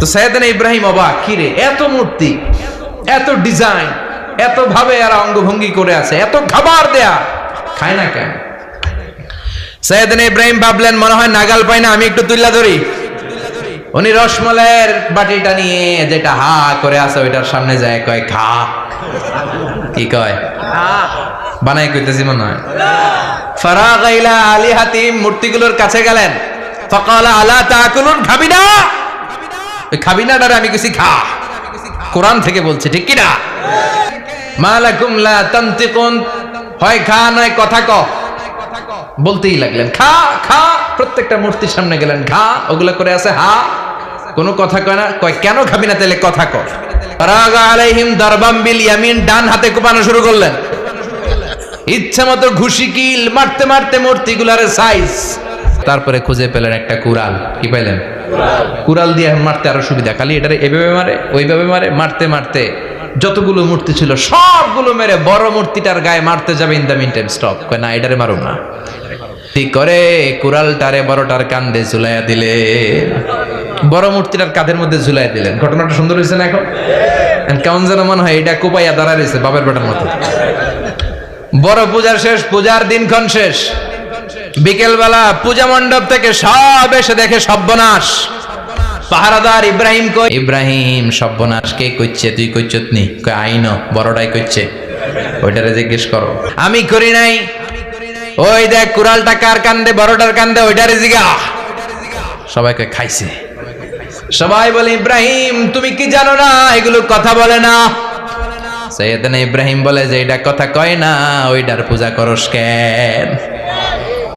তো সৈয়দানা ইব্রাহিম অবাক কিরে এত মূর্তি, এত ডিজাইন এত ভাবে এরা অঙ্গভঙ্গি করে আছে, এত খাবার দেয়া, খায় না কেন? সৈয়দানা ইব্রাহিম ভাবলেন, মনে হয় নাগাল পাই না, আমি একটু তুল্লা ধরি। উনি রসমলাইয়ের বাটিটা নিয়ে যেটা হা করে আছে, ওইটার সামনে যায়, কয়, খা। কি কয়? বানাই কইতেছি মনে হয়। ফারাগ ইলা আলিহাতিম মূর্তিগুলোর কাছে গেলেন। ফাকালা, আলা তাকুলুন, খাবি না? খাবি না ডারে আমি কিছু খা। কোরআন থেকে বলছে, ঠিক কি না মালাকুম লা তান্তিকুন। হয় খা, নয় কথা ক। বলতেই লাগলেন, খা খা। প্রত্যেকটা মূর্তির সামনে গেলেন, খা। ওগুলা করে আছে, হা। কোনো কথা কয় না, কয়, কেন খাবি না তাহলে কথা দারবাম বিল ইয়ামিন, ডান হাতে কোপানো শুরু করলেন। ইচ্ছা মতো ঘুষি কিল, মারতে মারতে মূর্তিগুলার সাইজ তারপরে খুঁজে পেলেন একটা কুড়াল। কি পাইলেন? কুড়াল দিয়ে মারতে আরও সুবিধা। খালি এটারে এভাবে মারে, ওইভাবে মারে, মারতে মারতে যতগুলো মূর্তি ছিল, সবগুলো মেরে বড় মূর্তিটার গায়ে মারতে যাবে in the meantime stop না, এটারে মারো না। ঠিক করে কুড়ালটারে বড়টার কান্দে ঝুলাইয়া দিলে। বড় মূর্তিটার কাঁধের মধ্যে ঝুলাইয়া দিলেন। ঘটনাটা সুন্দর হয়েছে না এখন? কেমন যেন মনে হয়, এটা কোপাইয়া দাঁড়া রয়েছে বাপের বেটার মতো। বড় পূজার শেষ, পূজার দিনক্ষণ শেষ। বিকেলবেলা পূজা মণ্ডপ থেকে সব এসে দেখে সর্বনাশ। পাহারাদার ইব্রাহিম কই? ইব্রাহিম সর্বনাশ কে কইছে তুই কইছত নি? কই আইন বড়টাই কইছে ওইটারে জিজ্ঞেস করো। আমি করি নাই। ওই দেখ কুড়ালটা কার কান্দে বড়টার কান্দে ওইটারে জিগা। সবাইকে খাইছে। সবাই বলে ইব্রাহিম তুমি কি জানো না? এগুলো কথা বলে না। সৈয়দনা ইব্রাহিম বলে যে এটা কথা কয় না ওইটার পূজা করস কেন?